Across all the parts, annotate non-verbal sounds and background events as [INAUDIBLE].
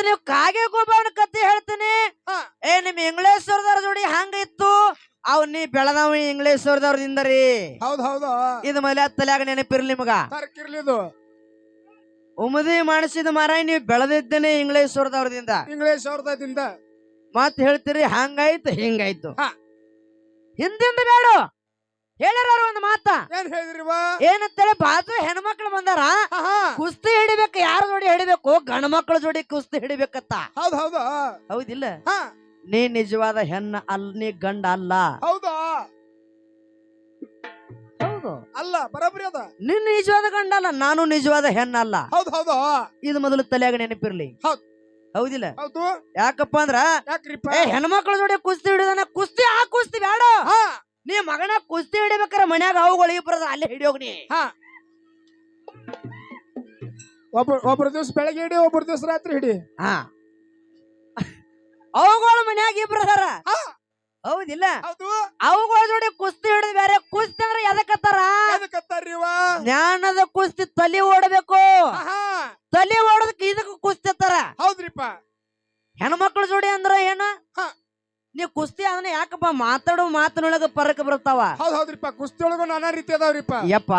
ಮತ್ತ ನೀವು ಕಾಗೆ ಗೋಬಾವನ ಕತ್ತಿ ಹೇಳ್ತೀನಿ. ಏ ನಿಮ್ ಇಂಗ್ಲೇಶ್ವರದವ್ರ ಜೋಡಿ ಹಂಗ ಇತ್ತು ಅವ್ ನೀ ಬೆಳದವ ಇಂಗ್ಲೇಶ್ವರದವ್ರದಿಂದ ರೀ. ಹೌದ್ ಹೌದು. ಇದು ಮಲೆ ತಲ್ಯಾಗ ನೆನಪಿರ್ಲಿ ನಿಮಗ. ತರ್ಕಿರ್ಲಿದು ಉಮದಿ ಮಾಡಿಸಿದ ಮರ ನೀವ್ ಬೆಳೆದಿದ್ದೇನೆ ಇಂಗ್ಲೇಶ್ವರದವ್ರದಿಂದ. ಇಂಗ್ಲೇಶ್ವರದಿಂದ ಮತ್ ಹೇಳ್ತೀರಿ ಹಂಗಾಯ್ತು ಹಿಂಗಾಯ್ತು. ಹಿಂದಿಂದ ಬೇಡ. ಹೇಳ್ಯಾರ ಒಂದು ಮಾತ? ಏನ್ ಹೇಳಿದ್ರಿವ ಏನಂತೇಳಿ ಬಾಜು ಹೆಣ್ಮಕ್ಳು ಬಂದಾರ. ಕುಸ್ತಿ ಹಿಡಿಬೇಕು ಯಾರ ಜೋಡಿ ಹಿಡಿಬೇಕು? ಗಂಡ ಮಕ್ಳ ಜೋಡಿ ಕುಸ್ತಿ ಹಿಡಿಬೇಕತ್ತ ಹೌದ್ ಹೌದು. ಹೌದಿಲ್ಲ? ನೀ ನಿಜವಾದ ಹೆಣ್ಣ ಅಲ್ಲ ನೀ ಗಂಡ ಅಲ್ಲ. ಹೌದು? ಹೌದು. ಅಲ್ಲ ಬರಬರಿ ಅದ. ನಿನ್ ನಿಜವಾದ ಗಂಡ ಅಲ್ಲ ನಾನು ನಿಜವಾದ ಹೆಣ್ಣಲ್ಲ ಹೌದ್ ಹೌದು. ಇದು ಮೊದಲು ತಲೆಯಾಗ ನೆನಪಿರ್ಲಿ. ಹೌದ್. ಹೌದಿಲ್ಲ? ಹೌದು. ಯಾಕಪ್ಪ ಅಂದ್ರ ಯಾಕ್ರಿಪ್ಪ? ಏ ಹೆಣ್ಮಕ್ಳ ಜೋಡಿ ಕುಸ್ತಿ ಹಿಡಿದಾನ ಕುಸ್ತಿ ಆ ಕುಸ್ತಿ ಬೇಡ ಹಾ. ನೀ ಮಗನ ಕುಸ್ತಿ ಹಿಡಿಬೇಕಾರ ಮನ್ಯಾಗ ಅವುಗಳು ಇಬ್ಬರದ ಅಲ್ಲೇ ಹಿಡಿಯೋಗ್ ನೀ. ಹಾ. ಒಬ್ಬ ಒಬ್ಬರ ದಿವಸ ಬೆಳಗ್ಗೆ ಹಿಡಿ ಒಬ್ಬರ ದಿವಸ ರಾತ್ರಿ ಹಿಡಿ. ಹಾ. ಅವುಗಳು ಮನ್ಯಾಗ ಇಬ್ಬರದಾರ. ಹೌದಿಲ್ಲ. ಹೌದು. ಅವುಗಳ ಜೋಡಿ ಕುಸ್ತಿ ಹಿಡಿದ್ ಬೇರೆ ಕುಸ್ತಿ ಅಂದ್ರೆ ಎದಕ್ಕತ್ತಾರ ಜ್ಞಾನದ ಕುಸ್ತಿ ತಲೆ ಓಡಬೇಕು. ತಲೆ ತಲಿ ಓಡೋದಕ್ಕೆ ಇದಕ್ಕೆ ಕುಸ್ತಿ ಅತ್ತಾರ ಹೌದ್ರಿಪ್ಪ. ಹೆಣ್ಮಕ್ಳ ಜೋಡಿ ಅಂದ್ರ ಏನ? ಹಾ. ನೀ ಕುಸ್ತಿ ಅದನ್ನ ಯಾಕಪ್ಪ ಮಾತಾಡೋ ಮಾತನೊಳಗ ಪರಕ್ ಬರ್ತಾವ? ಹೌದ್ ಹೌದ್ರಿಪ್ಪ ಕುಸ್ತಿ ಒಳಗೂ ನಾನಾ ರೀತಿ ಅದಾವ್ರಿಪ್ಪ. ಯಪ್ಪ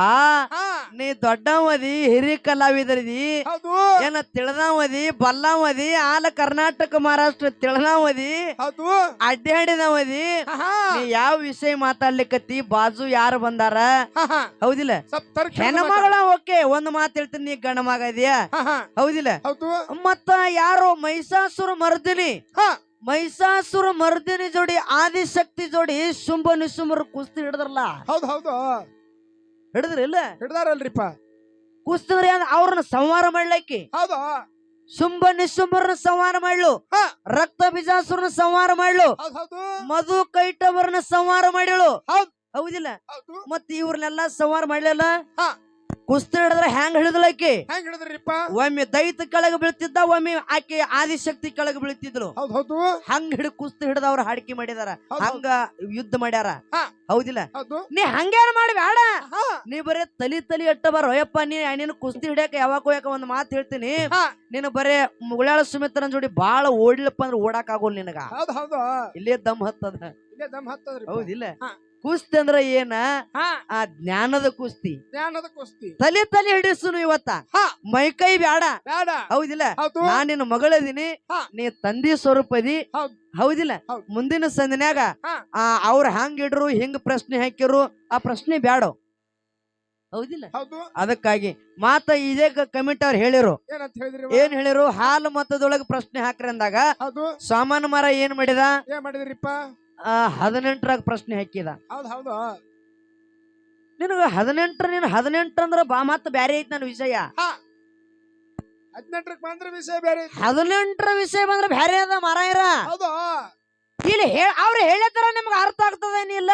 ಹಾ. ನೀ ದೊಡ್ಡವದಿ ಹಿರಿ ಕಲಾವಿದರಿದಿ ಹೌದು. ಏನ ತಿಳ್ದಾವದಿ ಬಲ್ಲಾವದಿ ಆಲ ಕರ್ನಾಟಕ ಮಹಾರಾಷ್ಟ್ರ ತಿಳ್ದಾವದಿ ಹೌದು. ಅಡ್ಡಾಡಿದವದಿ ಆಹಾ. ನೀ ಯಾವ ವಿಷಯ ಮಾತಾಡ್ಲಿಕ್ಕತ್ತಿ ಬಾಜು ಯಾರು ಬಂದಾರ? ಹೌದಿಲ್ಲ? ಸ್ವಲ್ಪ ತರ್ಕಿ ಹೆಣ್ಮಗಳ ಓಕೆ ಒಂದ್ ಮಾತು ಹೇಳ್ತೀನಿ ನೀ ಗಂಡ ಮಗ ಇದೀಯ? ಹೌದಿಲ್ಲ? ಹೌದು. ಮತ್ತ ಯಾರು ಮೈಸಾಸುರು ಮರ್ದಿನಿ? ಹಾ. ಮೈಸಾಸುರ ಮರ್ದಿನಿ ಜೋಡಿ ಆದಿಶಕ್ತಿ ಜೋಡಿ ಶುಂಭ ನಿಶುಂಭರು ಕುಸ್ತಿ ಹಿಡಿದ್ರಲ್ಲ? ಹೌದು ಹೌದು. ಹಿಡಿದ್ರಿ ಇಲ್ಲ? ಹಿಡ್ದಾರಲ್ರಿಪ್ಪ. ಕುಸ್ತಿದ್ರೆ ಅವ್ರನ್ನ ಸಂಹಾರ ಮಾಡ್ಲಕ್ಕಿ. ಹೌದು. ಶುಂಭ ನಿಶುಂಭರನ್ನ ಸಂಹಾರ ಮಾಡ್ಲು. ರಕ್ತ ಬಿಜಾಸುರನ ಸಂಹಾರ ಮಾಡ್ಲು. ಮಧು ಕೈಟವರನ್ನ ಸಂಹಾರ ಮಾಡಿಳು. ಹೌದ್. ಹೌದಿಲ್ಲ? ಮತ್ತೆ ಮತ್ ಇವ್ರನ್ನೆಲ್ಲ ಸಂಹಾರ ಮಾಡ್ಲಿಲ್ಲ? ಹಾ. ಕುಸ್ತಿ ಹಿಡಿದ್ರೆ ಹೆಂಗ್ ಹಿಡಿದ್ಲಕ್ಕಿ ಹೆಂಗ್ ಹಿಡಿದ್ರಿಪ್ಪ? ಒಮ್ಮೆ ದೈತ ಕೆಳಗೆ ಬೀಳ್ತಿದ್ದ ಒಮ್ಮೆ ಆಕೆ ಆದಿಶಕ್ತಿ ಕೆಳಗೆ ಬೀಳ್ತಿದ್ಲು. ಹೌದ್ ಹೌದು. ಹಂಗ ಹಿಡಿ ಕುಸ್ತಿ ಹಿಡಿದವ್ರ ಹಾಡಿಕೆ ಮಾಡಿದಾರ. ಹೌದ್. ಹಂಗ ಯುದ್ಧ ಮಾಡ್ಯಾರ. ಹಾ. ಹೌದಿಲ್ಲ? ಹೌದು. ನೀ ಹಂಗೇನ ಮಾಡಿ ಬೇಡ ಹಾ. ನೀ ಬರೇ ತಲಿ ತಲಿ ಅಟ್ಟ ಬರ. ಅಯ್ಯಪ್ಪ ನೀ ನೀನು ಕುಸ್ತಿ ಹಿಡಿಯಕ ಯಾವಾಗ ಹೋಯಕ ಒಂದ್ ಮಾತು ಹೇಳ್ತೀನಿ. ಹಾ. ನೀನು ಬರೇ ಮುಗುಳಾಳ ಸುಮಿತ್ರನ್ ಜೋಡಿ ಬಾಳ ಓಡ್ಲಪ್ಪ ಅಂದ್ರೆ ಓಡಾಕ್ ಆಗೋಲ್ ನಿನಗ. ಹೌದ್ ಹೌದು. ಇಲ್ಲೇ ದಮ್ ಹತ್ತದ. ಇಲ್ಲೇ ದಮ್ ಹತ್ತದ್ರಿ ಹೌದಿಲ್ಲ? ಹಾ. ಕುಸ್ತಿ ಅಂದ್ರ ಏನ? ಆ ಜ್ಞಾನದ ಕುಸ್ತಿ. ಜ್ಞಾನದ ಕುಸ್ತಿ. ತಲೆ ತಲೆ ಹಿಡಿಸುನು ಇವತ್ತ. ಮೈ ಕೈ ಬ್ಯಾಡ. ಬೇಡ ಹೌದಿಲ್ಲ? ನಾನು ನಾ ನಿನ್ನ ಮಗಳದೀನಿ. ನೀ ತಂದಿ ಸ್ವರೂಪದಿ. ಹೌದ್. ಹೌದಿಲ್ಲ? ಮುಂದಿನ ಸಂದಿನ್ಯಾಗ ಆ ಅವ್ರ ಹಂಗ ಇಡ್ರು ಹಿಂಗ್ ಪ್ರಶ್ನೆ ಹಾಕಿರು ಆ ಪ್ರಶ್ನೆ ಬ್ಯಾಡ. ಹೌದಿಲ್ಲ? ಹೌದು. ಅದಕ್ಕಾಗಿ ಮಾತ ಇದೇ ಕಮಿಟಿ ಅವ್ರು ಹೇಳಿರು. ಏನ್ ಹೇಳಿರು? ಹಾಲು ಮತದೊಳಗ ಪ್ರಶ್ನೆ ಹಾಕ್ರಿ ಅಂದಾಗ ಸಾಮಾನ್ಯ ಮರ ಏನ್ ಮಾಡಿದ? ಮಾಡಿದ್ರಿಪ್ಪ? ಹದಿನೆಂಟರಾಗ ಪ್ರಶ್ನೆ ಹಾಕಿದ. ಹೌದ್ ಹೌದು. ನಿನಗ ಹದಿನೆಂಟರ ನೀನು ಹದಿನೆಂಟು ಅಂದ್ರ ಬಾ ಮತ್ತ ಬ್ಯಾರೆ ಐತಿ ನನ್ನ ವಿಷಯ. ಹದಿನೆಂಟರಕ್ಕೆ ಬಂದ್ರೆ ವಿಷಯ ಬೇರೆ. ಹದಿನೆಂಟರ ವಿಷಯ ಬಂದ್ರ ಬ್ಯಾರೆ ಅದ ಮಾರಾಯರ. ಹೌದು. ಇಲ್ಲಿ ಹೇಳ ಅವ್ರು ಹೇಳತ್ತಾರ ನಿಮ್ಗೆ ಅರ್ಥ ಆಗ್ತದ ಏನಿಲ್ಲ?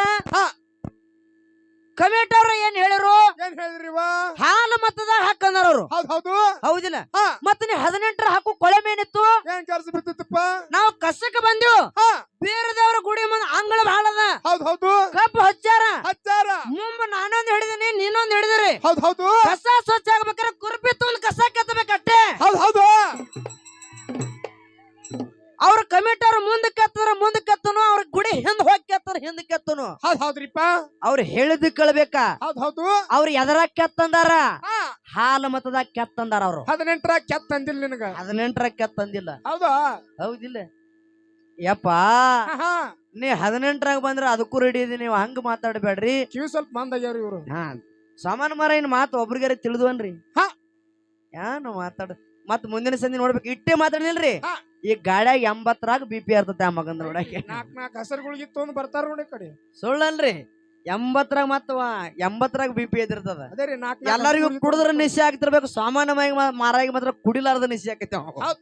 ಕಮಿಟ್ ಅವ್ರ ಏನ್ ಹೇಳಿರು? ಏನ್ ಹೇಳಿದ್ರಿವ ಹಾಲು ಮತದಾಗ ಹಾಕಂದ್ರ ಅವರು. ಹೌದು ಹೌದು. ಹೌದಿಲ್ಲ? ಮತ್ತೆ ಮತ್ತ ನೀ ಹದಿನೆಂಟರ ಹಾಕು ಕೊಳೆ ಮೇನಿತ್ತು ಏನ್ ಕೆಲಸ ಬಿತ್ತಿತ್ತಪ್ಪ ನಾವು ಕಸಕ್ಕೆ ಬಂದಿವು. ಹಾ ಬೇರೆ ದೇವ್ರ ಗುಡಿ ಮುಂದೆ ಅಂಗಳ ಭಾಳದ ಹೌದ್ ಹೌದು. ಕಬ್ಬು ಹಚ್ಚಾರ. ಹಚ್ಚಾರ. ಮುಂಬ ನಾನೊಂದ್ ಹಿಡಿದಿನಿ ನೀನೊಂದ್ ಹಿಡಿದ್ರಿ. ಹೌದ್ ಹೌದು. ಕಸ ಸ್ವಚ್ಛ ಆಗ್ಬೇಕಾದ್ರೆ ಕುರ್ಪಿ ತಗೊಂಡ್ ಕಸ ಕೆತ್ತಬೇಕಟ್ಟೆ ಹೌದ್ ಹೌದು. ಅವ್ರ ಕಮಿಟರ್ ಮುಂದ್ ಮುಂದೆ ಮುಂದ್ ಕೆತ್ತನು ಅವ್ರ ಗುಡಿ ಹಿಂದ್ ಹೋಗಿ ಕೆತ್ತರ ಹಿಂದ್ ಕೆತ್ತನು. ಹೌದ್ ಹೌದ್ರಿಪ್ಪ. ಅವ್ರ ಹೇಳಿದ್ ಕೇಳ್ಬೇಕಾ? ಹೌದ್ ಹೌದು. ಅವ್ರ ಎದರಾಗ ಕೆತ್ತಂದಾರ? ಹಾಲ ಹಾಲು ಮತದಾಗ ಕೆತ್ತಂದಾರ ಅವ್ರು. ಹದಿನೆಂಟರ ಕೆತ್ತಂದಿಲ್ಲ ನಿನಗ. ಹದಿನೆಂಟರ ಕೆತ್ತಂದಿಲ್ಲ. ಹೌದಾ? ಹೌದಿಲ್ಲ. ಯಪ್ಪ ನೀ ಹದಿನೆಂಟರಾಗ ಬಂದ್ರ ಅದಕ್ಕೂ ರೆಡಿ ಇದೀನಿ ನೀವು ಹಂಗ ಮಾತಾಡಬೇಡ್ರಿ. ಕಿವಿ ಸ್ವಲ್ಪ ಮಂದಾಗ್ಯಾವ್ರಿ ಇವ್ರು. ಹಾ ಸಾಮಾನ್ಯ ಮರ ಇನ್ ಮಾತು ಒಬ್ರಿಗಾರ ತಿಳಿದ್ವನ್ರಿ. ಹಾ. ಯಾನು ಮಾತಾಡ ಮತ್ ಮುಂದಿನ ಸಂಧಿ ನೋಡ್ಬೇಕು ಇಟ್ಟೆ ಮಾತಾಡಿಲ್ರಿ ಹಾ. ಈ ಗಾಡ್ಯಾಗ ಎಂಬತ್ತರಾಗ ಬಿ ಪಿ ಇರ್ತತೆ ಆ ಮಗನ್ ನೋಡಕ್ಕೆ ನಾಕ್ ನಾಕ್ ಹಸರುಗಳಿಗಿತ್ತು ಒಂದು ಬರ್ತಾರ ನೋಡಿ ಈ ಕಡೆ. ಸುಳ್ಳಲ್ರಿ ಎಂಬತ್ತರಾಗ ಮತ್ತ ಎಂಬತ್ತರಾಗ ಬಿ ಪಿ ಎದಿರ್ತದ ಅದೇ ರೀ ನಾಕ್ ಎಲ್ಲರಿಗೂ ಕುಡಿದ್ರ ನಿಶೆ ಆಗ್ತಿರ್ಬೇಕು ಸಾಮಾನ್ಯವಾಗಿ ಮ- ಮಾರಾಗಿ ಮಾತ್ರ ಕುಡಿಲಾರ್ದ ನಿಶೆ ಆಗೈತೆ ಅವ. ಹೌದ್.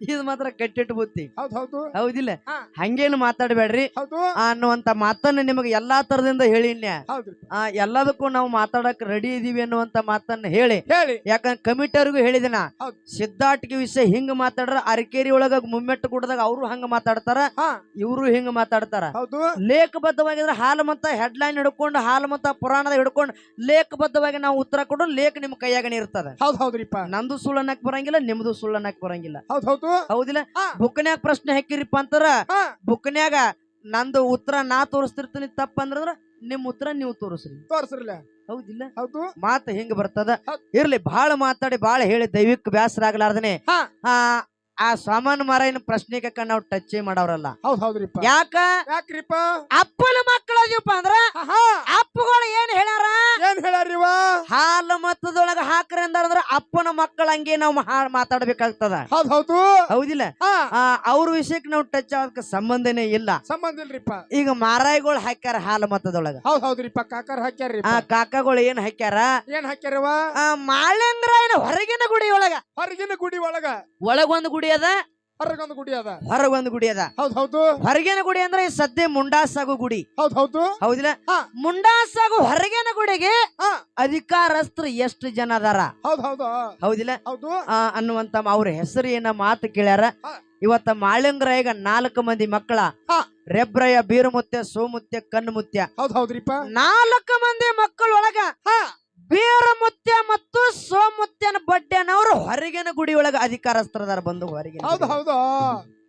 ಇದು ಮಾತ್ರ ಕಟ್ಟಿಟ್ಟು ಬುತ್ತಿ ಹೌದ್ ಹೌದು. ಹೌದಿಲ್ಲ. ಹಂಗೇನು ಮಾತಾಡಬೇಡ್ರಿ. ಹೌದು. ಅನ್ನುವಂತ ಮಾತನ್ನ ನಿಮಗೆ ಎಲ್ಲಾ ತರದಿಂದ ಹೇಳಿನ್ಯ ಹೌದ್ರಿ ಆ ಎಲ್ಲದಕ್ಕೂ ನಾವು ಮಾತಾಡಕ್ ರೆಡಿ ಇದೀವಿ ಅನ್ನುವಂತ ಮಾತನ್ನ ಹೇಳಿ. ಹೇಳಿ. ಯಾಕಂದ್ರೆ ಕಮಿಟಿಯವ್ರಿಗೂ ಹೇಳಿದಿನ ಹೌದ್. ವಿಷಯ ಹಿಂಗ ಮಾತಾಡ್ರ ಅರಕೇರಿ ಒಳಗ ಮುಮ್ಮೆಟ್ಟು ಕುಡ್ದಾಗ ಅವರು ಹಂಗ ಮಾತಾಡ್ತಾರ ಇವ್ರು ಇವರು ಹಿಂಗ ಮಾತಾಡ್ತಾರ. ಹೌದು. ಲೇಖಬದ್ಧವಾಗಿದ್ರೆ ಹಾಲು ಮತ್ತ ಹೆಡ್ಲೈನ್ ಹಿಡ್ಕೊಂಡು ಹಾಲು ಮತ್ತ ಪುರಾಣದ ಹಿಡ್ಕೊಂಡು ಲೇಖಬದ್ಧವಾಗಿ ನಾವು ಉತ್ತರ ಕೊಡೋ ಲೇಖ ನಿಮ್ ಕೈಯಾಗನೇ ಇರ್ತದ. ಹೌದ್ ಹೌದ್ರಿಪ್ಪ. ನಂದು ಸುಳ್ಳನ್ನಕ್ ಬರಂಗಿಲ್ಲ ನಿಮ್ದು ಸುಳ್ಳನ್ನಕ್ ಬರಂಗಿಲ್ಲ. ಹೌದ್ ಹೌದು. ಹೌದಿಲ್ಲ. ಬುಕ್ನ್ಯಾಗ ಪ್ರಶ್ನೆ ಹಾಕಿರಿಪ್ಪ ಅಂತಾರ ಬುಕ್ನ್ಯಾಗ ನಂದು ಉತ್ತರ ನಾ ತೋರಿಸ್ತಿರ್ತೀನಿ ತಪ್ಪಂದ್ರ ನಿಮ್ ಉತ್ತರ ನೀವು ತೋರಿಸ್ರಿ. ತೋರಿಸ್ರಿಲ್ಲ. ಹೌದಿಲ್ಲ? ಹೌದು. ಮಾತು ಹಿಂಗ ಬರ್ತದ? ಇರ್ಲಿ ಬಾಳ ಮಾತಾಡಿ ಬಾಳ ಹೇಳಿ ದೈವಿಕ ಬ್ಯಾಸರ ಆಗ್ಲಾರ್ದನೆ ಆ ಸಾಮಾನ್ಯ ಪ್ರಶ್ನೆ ಪ್ರಶ್ನೆಗೆ ನಾವು ಟಚ್ ಮಾಡವ್ರಲ್ಲ. ಹೌದ್ ಹೌದ್ರಿಪ್ಪ. ಯಾಕ? ಯಾಕ್ರಿಪ್ಪ? ಅಪ್ಪನ ಮಕ್ಕಳಾಗಿಪ್ಪ ಅಂದ್ರ ಅಪ್ಪಗಳು ಏನ್ ಹೇಳ್ಯಾರ? ಏನ್ ಹೇಳ್ಯಾರಿವ ಹಾಲು ಮತ್ತದೊಳಗ ಹಾಕ್ರಿ ಅಂದ್ರ ಅಪ್ಪನ ಮಕ್ಕಳ ಹಂಗೆ ನಾವು ಮಾತಾಡ್ಬೇಕಾಗ್ತದ. ಹೌದ್ ಹೌದು. ಹೌದಿಲ್ಲ? ಆ ಅವ್ರ ವಿಷಯಕ್ಕೆ ನಾವು ಟಚ್ ಆಗಕ್ಕೆ ಸಂಬಂಧನೇ ಇಲ್ಲ. ಸಂಬಂಧ ಇಲ್ರಿಪ್ಪ. ಈಗ ಮಾರಾಯಿಗಳು ಹಾಕ್ಯಾರ ಹಾಲು ಮತ್ತದೊಳಗ. ಹೌದ್ ಹೌದ್ರಿಪ್ಪ. ಕಾಕರ್ ಹಾಕ್ಯಾರ್ರಿ ಆ ಕಾಕಗಳು ಏನ್ ಹಾಕ್ಯಾರ? ಏನ್ ಹಾಕ್ಯಾರವ ಆ ಮಾಳಿಂಗ್ರ ಏನ ಹೊರಗಿನ ಗುಡಿ ಒಳಗ ಹೊರಗಿನ ಗುಡಿ ಒಳಗ. ಒಳಗೊಂದು ಗುಡಿ ಅದ. ಹೊರಗೊಂದು ಗುಡಿ ಅದ. ಹೊರಗೊಂದು ಗುಡಿ ಅದ. ಹೌದ್ ಹೌದು. ಹೊರಗಿನ ಗುಡಿ ಅಂದ್ರೆ ಸದ್ಯ ಮುಂಡಾಸಾಗು ಗುಡಿ. ಹೌದ್ ಹೌದು. ಹೌದಿಲ್ಲ. ಮುಂಡಾಸಾಗು ಹೊರಗೇನ ಗುಡಿಗೆ ಹಾ. ಅಧಿಕಾರಸ್ಥರು ಎಷ್ಟು ಜನ ಅದಾರ? ಹೌದ್ ಹೌದು. ಹೌದಿಲ್ಲ? ಹೌದು. ಅನ್ನುವಂತ ಅವ್ರ ಹೆಸರು ಏನ ಮಾತು ಕೇಳ್ಯಾರ. ಇವತ್ತ ಮಾಳಿಂಗ್ರಾಯಗ ನಾಲ್ಕು ಮಂದಿ ಮಕ್ಕಳ. ರೆಬ್ರಯ ಬೀರಮುತ್ಯ ಸೋಮುತ್ಯ ಕಣ್ಣುಮುತ್ಯ ಹೌದ್ ಹೌದ್ರಿಪ್ಪ. ನಾಲ್ಕು ಮಂದಿ ಮಕ್ಕಳೊಳಗ ಬೀರಮುತ್ಯ ಮತ್ತು ಸೋಮುತ್ಯನ ಬಡ್ಡೆನವರು ಹೊರಗಿನ ಗುಡಿ ಒಳಗ ಅಧಿಕಾರಸ್ಥರದಾರ ಬಂದು ಹೊರಗೆ ಹೌದು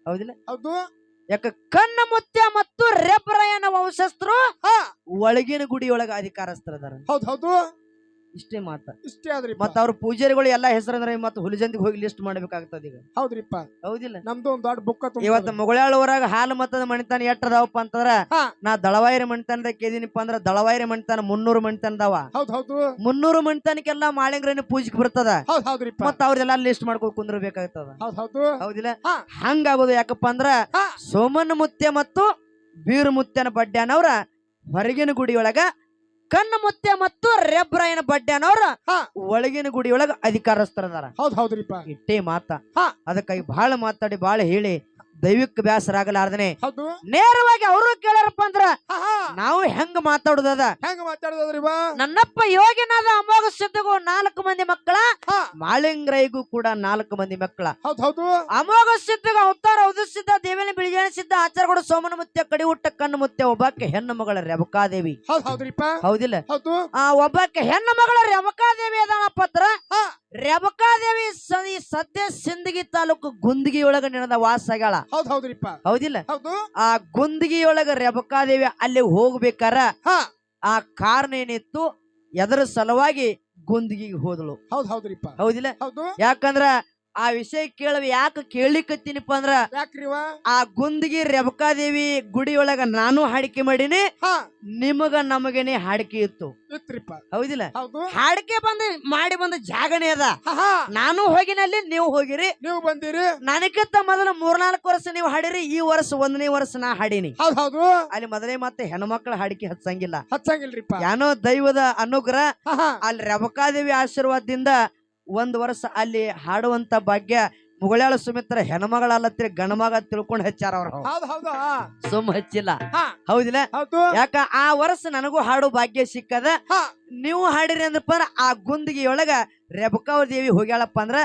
ಹೌದಿಲ್ಲ? ಹೌದು. ಯಾಕ ಕಣ್ಣ ಮುತ್ಯ ಮತ್ತು ರೆಬ್ರಯನ ವಂಶಸ್ಥರು ಹಾ. ಒಳಗಿನ ಗುಡಿಯೊಳಗ ಅಧಿಕಾರಸ್ಥರದಾರ ಹೌದ್ ಹೌದು. ಇಷ್ಟೇ ಮಾತ. ಇಷ್ಟೇ ಆದ್ರಿ ಮತ್ತ ಅವ್ರ ಪೂಜಾರಿಗಳು ಎಲ್ಲಾ ಹೆಸರಂದ್ರೆ ಮತ್ತೆ ಹುಲಿಜಂದಿಗೆ ಹೋಗಿ ಲಿಸ್ಟ್ ಮಾಡ್ಬೇಕಾಗ್ತದ ಈಗ. ಹೌದ್ರಿಪ್ಪ. ಹೌದಿಲ್ಲ. ನಮ್ದು ಒಂದ್ ದೊಡ್ಡ ಬುಕ್ಕ ಇವತ್ತ ಮುಗಳಾಳವರಾಗ ಹಾಲು ಮತದ ಮಣಿತಾನ ಎಟ್ಟದಾವಪ್ಪ ಅಂತಂದ್ರ ಹಾ. ನಾ ದಳವಾಯಿರಿ ಮಣಿತಾನದ ಕೇದಿನಿಪ್ಪ ಅಂದ್ರ ದಳವಾಯಿರಿ ಮಣಿತಾನ ಮುನ್ನೂರು ಮಣಿತಾನದವ. ಹೌದ್ ಹೌದು. ಮುನ್ನೂರು ಮಣಿತಾನಕ್ಕೆಲ್ಲ ಮಾಳಿಂಗ್ರನ ಪೂಜೆಗೆ ಬರ್ತದ. ಹೌದ್ ಹೌದ್ರಿಪ್ಪ. ಮತ್ತ ಅವ್ರೆಲ್ಲ ಲಿಸ್ಟ್ ಮಾಡ್ಕೊಂಡು ಕುಂದ್ರಬೇಕಾಗ್ತದ. ಹೌದ್ ಹೌದು. ಹೌದಿಲ್ಲ? ಹಾ. ಹಂಗಾಗೋದು ಯಾಕಪ್ಪ ಅಂದ್ರ ಸೋಮನ್ ಸೋಮನ ಮುತ್ಯ ಮತ್ತು ಬೀರು ಮುತ್ಯನ ಬಡ್ಡ್ಯಾನವ್ರ ಹೊರಗಿನ ಗುಡಿಯೊಳಗ ಕಣ್ಣ ಮುತ್ತೆ ಮತ್ತು ರೆಬ್ರಾಯನ ಬಡ್ಡ್ಯಾನವ್ರ ಹಾ. ಒಳಗಿನ ಗುಡಿಯೊಳಗ ಅಧಿಕಾರಸ್ಥರದಾರ ಹೌದ್ ಹೌದ್ರಿಪ್ಪ ಇಟ್ಟೇ ಮಾತ ಹಾ. ಅದಕ್ಕಾಗಿ ಬಹಳ ಮಾತಾಡಿ ಬಹಳ ಹೇಳಿ ದೈವಿಕ ಬ್ಯಾಸರಾಗಲಾರ್ದನೆ. ಹೌದು. ನೇರವಾಗಿ ಅವರು ಕೇಳ್ಯಾರಪ್ಪ ಅಂದ್ರ ನಾವು ಹೆಂಗ ಮಾತಾಡುದದ? ಹೆಂಗ ಮಾತಾಡುದ್ರಿ ನನ್ನಪ್ಪ ಯೋಗಿನಾದ ಅಮೋಘ ಸಿದ್ಧಗೂ ನಾಲ್ಕು ಮಂದಿ ಮಕ್ಕಳ ಮಾಳಿಂಗ್ರೈಗೂ ಕೂಡ ನಾಲ್ಕು ಮಂದಿ ಮಕ್ಕಳ. ಅಮೋಘ ಸಿದ್ಧಗ ಅವತಾರ ಉದಿಸಿದ್ದ ದೇವಿನ ಬಿಳಿಜಾಣ ಸಿದ್ಧ ಆಚಾರಗಳು ಸೋಮನ ಮುತ್ತೆ ಕಡಿ ಹುಟ್ಟ ಕಣ್ಣು ಮುತ್ತೆ ಒಬ್ಬಾಕೆ ಹೆಣ್ಣು ಮಗಳ ರೇವಕಾದೇವಿ. ಹೌದಿಲ್ಲ? ಹೌದು. ಆ ಒಬ್ಬಾಕೆ ಹೆಣ್ಣು ಮಗಳ ರೇವಕಾದೇವಿ ಅದಾನಪ್ಪ ಹತ್ರ. ರೇವಕಾದೇವಿ ಸದಿ ಈ ಸದ್ಯ ಸಿಂದಗಿ ತಾಲೂಕು ಗುಂದಗಿ ಒಳಗ ನೆನೆದ ವಾಸ ಆಗ್ಯಾಳ ಹೌದ್ ಹೌದ್ರಿಪ್ಪ. ಹೌದಿಲ್ಲ? ಹೌದು. ಆ ಗುಂದಗಿ ಒಳಗ ರೇವಕಾದೇವಿ ಅಲ್ಲಿ ಹೋಗ್ಬೇಕಾರ ಆ ಕಾರಣ ಏನಿತ್ತು? ಎದರ ಸಲುವಾಗಿ ಗುಂದಗಿಗೆ ಹೋದಳು. ಹೌದ್ ಹೌದ್ರಿಪ್ಪ. ಹೌದಿಲ್ಲ? ಹೌದು. ಯಾಕಂದ್ರ ಆ ವಿಷಯ ಕೇಳವ ಯಾಕೆ ಕೇಳಿಕತ್ತೀನಿಪ್ಪ ಅಂದ್ರ ಯಾಕ್ರಿವ? ಆ ಗುಂದಗಿ ಗುಡಿ ಗುಡಿಯೊಳಗ ನಾನು ಹಾಡಿಕೆ ಮಾಡೀನಿ ಹಾ. ನಿಮಗ ನಮಗೇನೆ ಹಾಡಿಕೆ ಇತ್ತು. ಇತ್ರಿಪ್ಪ. ಹೌದಿಲ್ಲ? ಹೌದು. ಹಾಡಿಕೆ ಬಂದ ಮಾಡಿ ಬಂದ ಜಾಗನೇ ಅದ. ಹಾ ಹಾ. ನಾನು ಹೋಗಿನಲ್ಲಿ ನೀವು ಹೋಗಿರಿ. ನೀವು ಬಂದಿರಿ. ನನಗಿಂತ ಮೊದಲು ಮೂರ್ನಾಲ್ಕು ವರ್ಷ ನೀವು ಹಾಡಿರಿ ಈ ವರ್ಷ ಒಂದನೇ ವರ್ಷ ನಾ ಹಾಡೀನಿ. ಹೌದ್ ಹೌದು. ಅಲ್ಲಿ ಮೊದಲೇ ಮತ್ತೆ ಹೆಣ್ಮಕ್ಳ ಹಾಡಿಕೆ ಹಚ್ಚಂಗಿಲ್ಲ. ಹಚ್ಚಂಗಿಲ್ರಿಪ್ಪ. ಏನೋ ದೈವದ ಅನುಗ್ರಹ ಹಾ ಹಾ. ಅಲ್ಲಿ ರೇವಕಾದೇವಿ ಆಶೀರ್ವಾದದಿಂದ ಒಂದ್ ವರ್ಷ ಅಲ್ಲಿ ಹಾಡುವಂತ ಭಾಗ್ಯ ಮುಗಳಾಳ ಸುಮಿತ್ರ ಹೆಣ್ಮಗಳಲ್ಲತ್ತಿರಿ ಗಣಮಗ ತಿಳ್ಕೊಂಡು ಹಚ್ಚಾರ ಅವ್ರು. ಸುಮ್ ಹಚ್ಚಿಲ್ಲ. ಹೌದಿಲ್ಲ? ಹೌದು. ಯಾಕ ಆ ವರ್ಷ ನನಗೂ ಹಾಡು ಭಾಗ್ಯ ಸಿಕ್ಕದ. ನೀವು ಹಾಡಿರಿ ಅಂದ್ರಪ್ಪ ಆ ಗುಂದಿಗೆಯೊಳಗ ರೇಬಕಾವ ದೇವಿ ಹೋಗ್ಯಾಳಪ್ಪ ಅಂದ್ರ.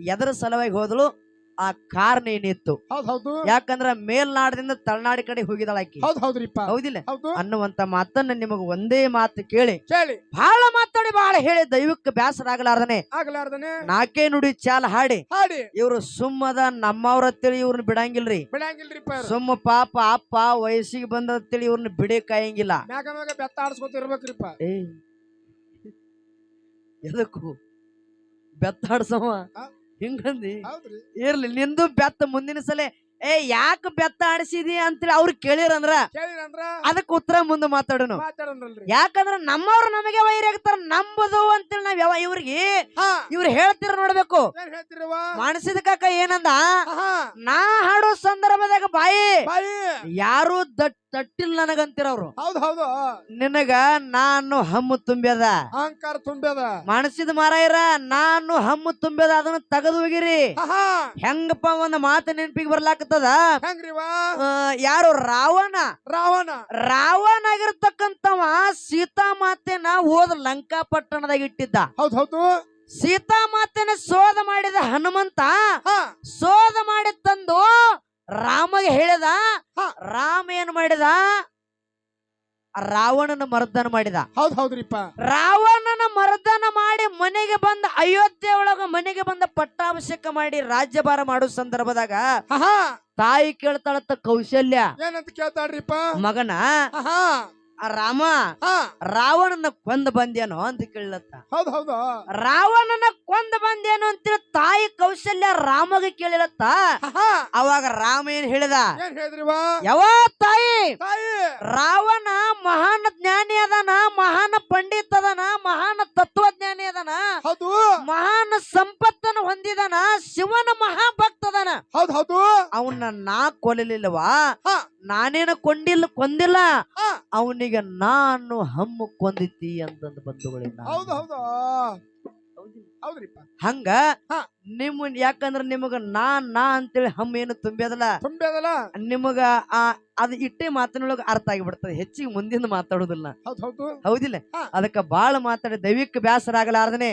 ಎದರ ಸಲುವಾಗಿ ಹೋದಳು ಆ ಕಾರಣ ಏನಿತ್ತು? ಹೌದ್ ಯಾಕಂದ್ರ ಮೇಲ್ನಾಡದಿಂದ ತಳನಾಡಿ ಕಡೆ ಹೋಗಿದಾಳ ಆಕಿ. ಹೌದ್ ಹೌದ್ರಿಪ್ಪ. ಹೌದಿಲ್ಲ? ಹೌದು. ಅನ್ನುವಂತ ಮಾತನ್ನ ನಿಮಗ ಒಂದೇ ಮಾತು ಕೇಳಿ. ಕೇಳಿ. ಬಹಳ ಮಾತಾಡಿ ಬಹಳ ಹೇಳಿ. ದೈವಕ್ಕೆ ಬ್ಯಾಸರ ಆಗಲಾರ್ದನೆ. ಆಗ್ಲಾರ್ದನೆ ನಾಕೇ ನುಡಿ ಚಾಲ ಹಾಡಿ. ಹಾಡಿ. ಇವ್ರು ಸುಮ್ಮದ ನಮ್ಮವ್ರ ತಿಳಿ ಇವ್ರನ್ನ ಬಿಡಂಗಿಲ್ರಿ. ಬಿಡಂಗಿಲ್ರಿಪ್ಪ. ಸುಮ್ಮ ಪಾಪ ಅಪ್ಪ ವಯಸ್ಸಿಗೆ ಬಂದಂತೇಳಿ ಇವ್ರನ್ನ ಬಿಡಿ ಕಾಯಂಗಿಲ್ಲ. ಮ್ಯಾಗ ಮ್ಯಾಗ ಬೆತ್ತ ಆಡ್ಸ್ಕೊತ ಇರ್ಬೇಕ್ರಿಪ್ಪ. ಏ. [LAUGHS] ಎದಕ್ಕೂ? ಬೆತ್ತಾಡ್ಸವ? ಹಿಂಗಂದಿ ಹೌದ್ರಿ. ಇರ್ಲಿ ನಿಂದು ಬೆತ್ತ ಮುಂದಿನ ಸಲ. ಏ ಯಾಕ ಬೆತ್ತ ಆಡಿಸಿದಿ ಅಂತೇಳಿ ಅವ್ರು ಕೇಳಿರಂದ್ರ? ಕೇಳಿರಂದ್ರ? ಅದಕ್ಕೆ ಉತ್ತರ ಮುಂದೆ ಮಾತಾಡೋನು. ಮಾತಾಡೋಣಲ್ರಿ ಯಾಕಂದ್ರ ನಮ್ಮವ್ರು ನಮಗೆ ವೈರಿ ಆಗ್ತಾರ ನಂಬದು ಅಂತೇಳಿ ನಾವ್ ಯಾವ ಇವ್ರಿಗೆ ಹಾ. ಇವ್ರು ಹೇಳ್ತಿರ ನೋಡ್ಬೇಕು. ಏನ್ ಹೇಳ್ತಿರವ ಮಾನಸಿದ ಕಾಕ ಏನಂದ? ಹಾ ನಾ ಹಾಡೋ ಸಂದರ್ಭದಾಗ ಬಾಯಿ. ಬಾಯಿ. ಯಾರು ದಟ್ಟ ತಟ್ಟಿಲ್ ನನಗಂತೀರ ಅವ್ರು ಹೌದು ಹೌದು. ನಿನಗ ನಾನು ಹಮ್ಮು ತುಂಬ್ಯದ. ಅಹಂಕಾರ ತುಂಬ್ಯದ. ಮನಸ್ಸಿದ ಮಾರಾಯರ ನಾನು ಹಮ್ಮು ತುಂಬ್ಯದ ಅದನ್ನ ತೆಗೆದು ಹೋಗಿರಿ. ಹೆಂಗಪ್ಪ ಒಂದ್ ಮಾತು ನೆನಪಿಗೆ ಬರ್ಲಾಕತ್ತದ? ಹೆಂಗ್ರಿವಾ ಯಾರು ರಾವಣ? ರಾವಣ. ರಾವಣ ಆಗಿರ್ತಕ್ಕಂಥವ ಸೀತಾ ಮಾತೆನ ಹೋದ ಲಂಕಾ ಪಟ್ಟಣದಾಗ ಇಟ್ಟಿದ್ದ. ಹೌದ್ ಹೌದು. ಸೀತಾ ಮಾತೆನ ಶೋಧ ಮಾಡಿದ ಹನುಮಂತ ಶೋಧ ಮಾಡಿ ತಂದು ರಾಮಗೆ ಹೇಳಿದ. ರಾಮ ಏನ್ ಮಾಡಿದ? ರಾವಣನ ಮರ್ದನ ಮಾಡಿದ. ಹೌದ್ ಹೌದ್ರಿಪ್ಪ. ರಾವಣನ ಮರ್ದನ ಮಾಡಿ ಮನೆಗೆ ಬಂದ ಅಯೋಧ್ಯೆ ಒಳಗ ಮನೆಗೆ ಬಂದ ಪಟ್ಟಾಭಿಷೇಕ ಮಾಡಿ ರಾಜ್ಯಭಾರ ಮಾಡೋ ಸಂದರ್ಭದಾಗ ತಾಯಿ ಕೇಳ್ತಾಳತ್ತ ಕೌಶಲ್ಯ. ಏನಂತ ಕೇಳ್ತಾಳ್ರಿಪ್ಪ? ಮಗನ ಆ ರಾಮ ಹಾ. ರಾವಣನ ಕೊಂದ ಬಂದೇನೋ ಅಂತ ಕೇಳತ್ತ ಹೌದ್ ಹೌದು. ರಾವಣನ ಕೊಂದ ಬಂದೇನು ಅಂತೇಳಿ ತಾಯಿ ಕೌಶಲ್ಯ ರಾಮಗೆ ಕೇಳಿರತ್ತ ಅವಾಗ ರಾಮ ಏನ್ ಹೇಳಿದ? ಏನ್ ಹೇಳಿದ್ರಿವಾ? ಯಾವ ತಾಯಿ? ತಾಯಿ. ರಾವಣ ಮಹಾನ್ ಜ್ಞಾನಿ ಅದಾನ ಮಹಾನ್ ಪಂಡಿತ್ ಅದಾನ ಮಹಾನ್ ತತ್ವಜ್ಞಾನಿ ಅದಾನ ಹೌದು. ಮಹಾನ್ ಸಂಪತ್ತನ್ನು ಹೊಂದಿದಾನ ಶಿವನ ಮಹಾಭಕ್ತ ಅದಾನ. ಹೌದ್ ಹೌದು. ಅವನ್ನ ನಾ ಕೊಲ್ಲಲಿಲ್ಲವಾ. ಹಾ. ನಾನೇನ ಕೊಂಡಿಲ್ಲ ಕೊಂದಿಲ್ಲ. ಅವನಿಗೆ ನಾನು ಹಮ್ಮು ಕೊಂದಿತಿ ಅಂತಂದು ಬಂಧುಗಳಿಂದ ಹೌದು ಹೌದು. ಹೌದ್ರಿಪ್ಪ. ಹಂಗ ನಿಮ್ ನಿಮ್ಮ ಯಾಕಂದ್ರ ನಿಮಗ ನಾ ನಾ ಅಂತೇಳಿ ಹಮ್ಮ ಏನು ತುಂಬ್ಯದಲ್ಲ? ತುಂಬ್ಯದಲ್ಲ? ನಿಮಗ ಆ ಅದು ಇಟ್ಟೆ ಮಾತಿನೊಳಗ ಅರ್ಥ ಆಗಿಬಿಡ್ತದೆ. ಹೆಚ್ಚಿಗೆ ಮುಂದಿನ ಮಾತಾಡುದಿಲ್ಲ. ಹೌದ್ ಹೌದು. ಹೌದಿಲ್ಲ. ಅದಕ್ಕ ಬಾಳ ಮಾತಾಡಿ ದೈವಿಕ ಬ್ಯಾಸರ ಆಗಲಾರ್ದನೆ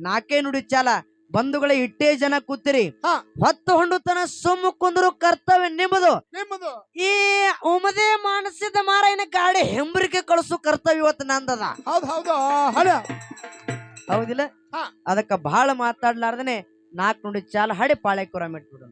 ನಾಕೇ ನುಡಿ ಚಾಲ ಬಂಧುಗಳ ಇಟ್ಟೇ ಜನ ಕೂತಿರಿ. ಹತ್ತು ಹೊಂಡುತನ ಸುಮ್ಮ ಕುಂದ್ರು ಕರ್ತವ್ಯ ನಿಮ್ಮದು. ನಿಮ್ಮದು. ಈ ಉಮದೇ ಮಾನಸಿದ ಮಾರಾಯನ ಗಾಡಿ ಹೆಂಬರಿಕೆ ಕಳಿಸು ಕರ್ತವ್ಯ ಇವತ್ತು ನಂದದ. ಹೌದು ಹೌದಿಲ್ಲ. ಅದಕ್ಕ ಬಹಳ ಮಾತಾಡ್ಲಾರ್ದನೆ ನಾಲ್ಕು ನುಡಿ ಚಾಲ ಹಾಡಿ ಪಾಳೆ ಕೂರ